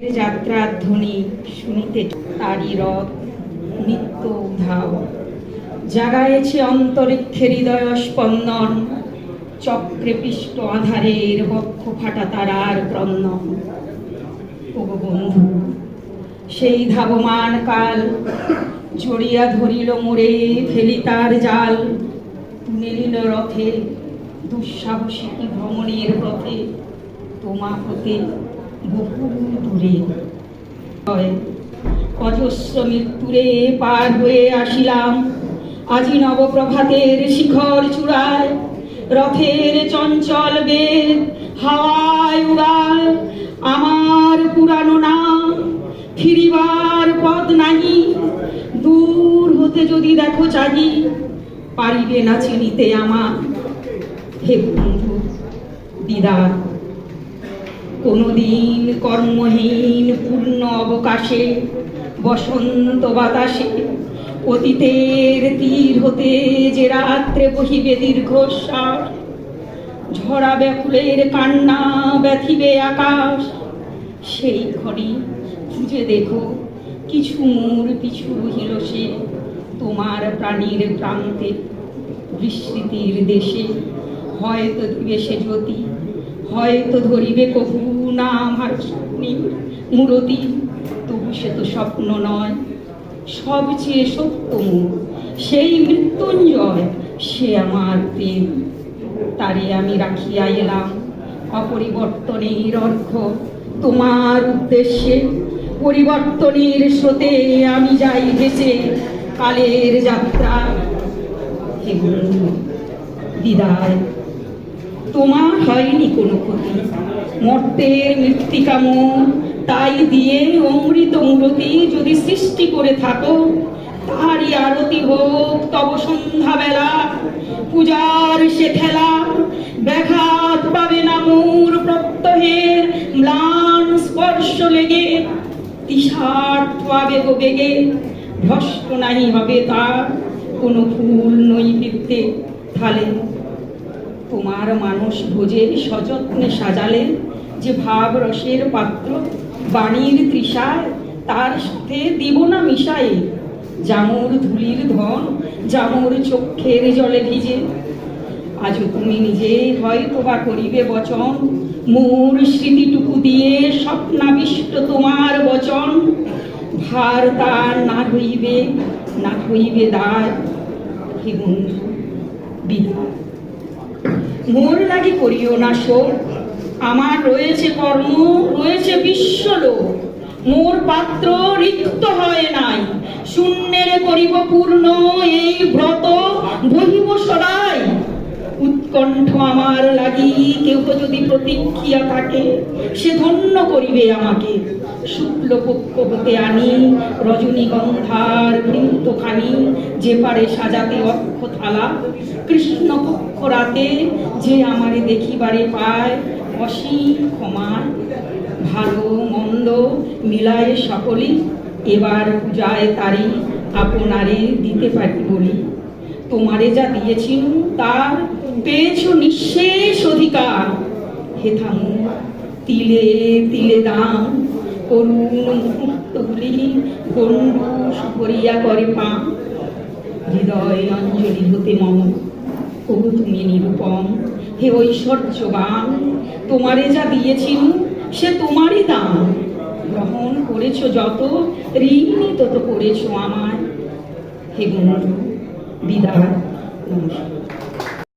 যাত্রার ধ্বনি শুনিতে তারি রথ নিত্য উধাও। জাগায়েছে অন্তরিক্ষে হৃদয় স্পন্দন চক্রে পিষ্ট আধারের বক্ষ ফাটা তারার ক্রন্দন। বন্ধু, সেই ধাবমান কাল জড়িয়া ধরিল মোড়ে ফেলি তার জাল, নেলিল রথে দুঃসাহসিকী ভ্রমণের পথে তোমা হতে বহু দূরে অজস্র মৃত্যুরে পার হয়ে আসিলাম। আজি নবপ্রভাতের শিখর চূড়ায়, রথের চঞ্চল বেগ, হাওয়ায় উড়ায় আমার পুরানো নাম ফিরিবার পথ নাহি দূর হতে যদি দেখো চাহি পারিবে না চিনিতে আমার। হে বন্ধু, বিদায়। কোনদিন কর্মহীন পূর্ণ অবকাশে, বসন্ত বাতাসে, অতীতের তীর হতে যে রাত্রে বহিবে দীর্ঘশ্বাস, ঝরা ব্যাকুলের কান্না ব্যথিবে আকাশ, সেই ঘড়ি খুঁজে দেখো, কিছু মূর পিছু রহিল সে, তোমার প্রাণীর প্রান্তে, বিস্মৃতির দেশে, হয়তো দিবে সে জ্যোতি হয়তো ধরিবে কবু না আমার স্বপ্নের মূরতি, তবু সে তো স্বপ্ন নয়। সবচেয়ে সত্যম সেই মৃত্যুঞ্জয় সে আমার দেব তারে আমি রাখিয়া এলাম অপরিবর্তনের অর্ঘ। তোমার উদ্দেশ্যে পরিবর্তনের স্রোতে আমি যাই ভেসে কালের যাত্রা। বিদায়। তোমার হয়নি কোনো ক্ষতি। মর্তের মৃত্তিকাম তাই দিয়ে অমৃত মূরতি যদি সৃষ্টি করে থাকো, তারই আরতি হোক তব সন্ধ্যাবেলা। পূজার সে খেলা ব্যাঘাত পাবে না মোর প্রত্যহের ম্লান স্পর্শ লেগে তিসার্থ আবেগ বেগে, ভ্রষ্ট নাই হবে তার। কোনো ফুল নৈবেদ্যে থালে তোমার মানুষ ভোজে সযত্নে সাজালেন যে ভাব রসের পাত্র, বাণীর তৃষায় তার সাথে দিব না মিশাই। জামুর ধুলির ধন, জামুর চক্ষের জলে ভিজে। আজ তুমি নিজে হয়তো বা করিবে বচন, মোর স্মৃতিটুকু দিয়ে স্বপ্নাবিষ্ট তোমার বচন। ভার তার না হইবে না হইবে হে বন্ধু, বিদায়। মোর লাগি করিও না শোক আমার রয়েছে কর্ম, রয়েছে বিশ্বলোক। মোর পাত্র রিক্ত হয় নাই। শূন্যের করিব পূর্ণ এই ব্রত উৎকণ্ঠ আমার লাগি, কেউ যদি প্রতীক্ষিয়া থাকে সে ধন্য করিবে আমাকে। শুক্ল পক্ষ হতে আনি রজনীগন্ধার বৃন্তখানি যে পারে সাজাতে অক্ষ থালা। কৃষ্ণ পক্ষ রাতে যে আমারে দেখিবারে পায়, অসীম ক্ষমায় ভালো মন্দ মিলায় সকলে, এবার পূজায় তারি আপনারে দিতে পারি বলি। তোমারে যা দিয়েছি তার পেয়েছ নিঃশেষ অধিকার। হে থামু, তিলে তিলে দাম, করুণ করিয়া করে পা। হৃদয় তুমি নিরূপম। হে ঐশ্বর্যবান, তোমারে যা দিয়েছি সে তোমারই দান গ্রহণ করেছ যত ঋণী তত করেছ আমায়। হে বন্ধু বিদায়। নমস্কার